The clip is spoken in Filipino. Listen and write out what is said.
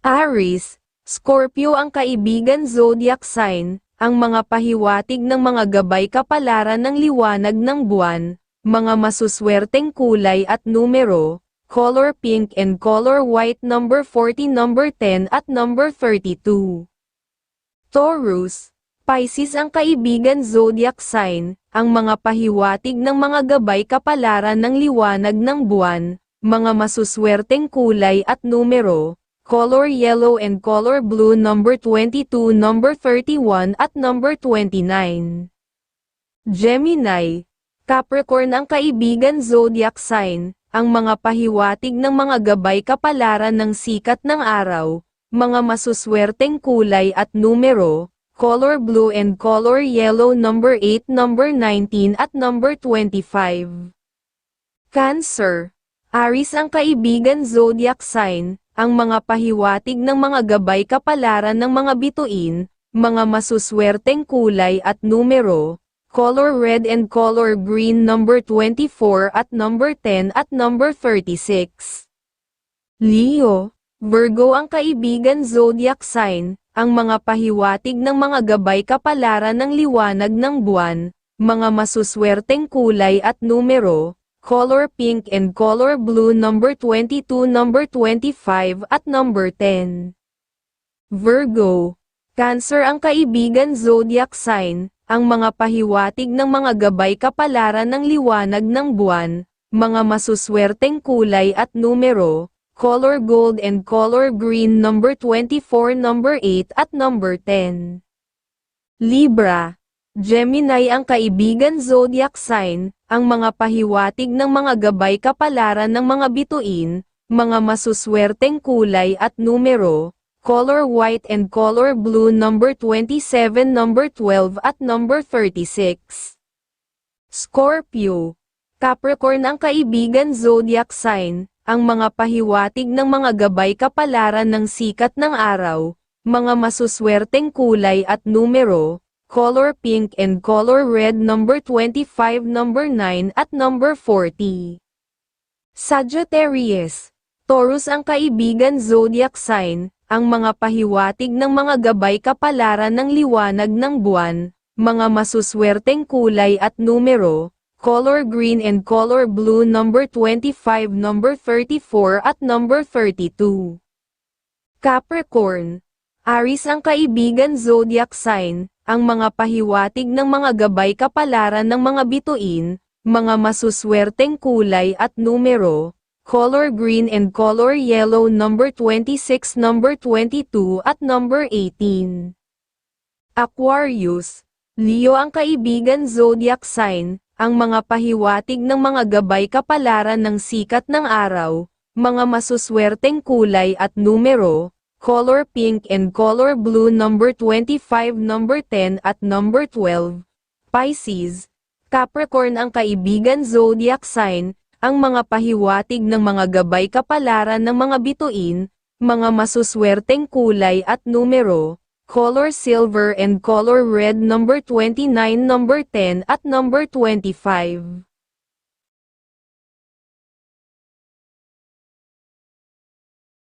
Aries, Scorpio ang kaibigan zodiac sign, ang mga pahiwatig ng mga gabay kapalaran ng liwanag ng buwan, mga masuswerteng kulay at numero, color pink and color white number 40 number 10 at number 32. Taurus, Pisces ang kaibigan zodiac sign, ang mga pahiwatig ng mga gabay kapalaran ng liwanag ng buwan, mga masuswerteng kulay at numero, color yellow and color blue number 22 number 31 at number 29. Gemini, Capricorn ang kaibigan zodiac sign, ang mga pahiwatig ng mga gabay kapalaran ng sikat ng araw, mga masuswerteng kulay at numero, color blue and color yellow number 8 number 19 at number 25. Cancer, Aries ang kaibigan zodiac sign, ang mga pahiwatig ng mga gabay kapalaran ng mga bituin, mga masuswerteng kulay at numero, color red and color green number 24 at number 10 at number 36. Leo, Virgo ang kaibigan zodiac sign, ang mga pahiwatig ng mga gabay kapalaran ng liwanag ng buwan, mga masuswerteng kulay at numero, color pink and color blue number 22 number 25 at number 10. Virgo, Cancer ang kaibigan zodiac sign, ang mga pahiwatig ng mga gabay kapalaran ng liwanag ng buwan, mga masuswerteng kulay at numero, color gold and color green number 24 number 8 at number 10. Libra, Gemini ang kaibigan zodiac sign, ang mga pahiwatig ng mga gabay kapalaran ng mga bituin, mga masuswerteng kulay at numero, color white and color blue number 27 number 12 at number 36. Scorpio, Capricorn ang kaibigan zodiac sign, ang mga pahiwatig ng mga gabay kapalaran ng sikat ng araw, mga masuswerteng kulay at numero, color pink and color red number 25 number 9 at number 40. Sagittarius, Taurus ang kaibigan zodiac sign, ang mga pahiwatig ng mga gabay kapalaran ng liwanag ng buwan, mga masuswerteng kulay at numero, color green and color blue number 25 number 34 at number 32. Capricorn, Aries ang kaibigan zodiac sign, ang mga pahiwatig ng mga gabay kapalaran ng mga bituin, mga masuswerteng kulay at numero, color green and color yellow number 26 number 22 at number 18. Aquarius, Leo ang kaibigan zodiac sign, ang mga pahiwatig ng mga gabay kapalaran ng sikat ng araw, mga masuswerteng kulay at numero, color pink and color blue number 25 number 10 at number 12. Pisces, Capricorn ang kaibigan zodiac sign, ang mga pahiwatig ng mga gabay kapalaran ng mga bituin, mga masuswerteng kulay at numero, color silver and color red number 29 number 10 at number 25.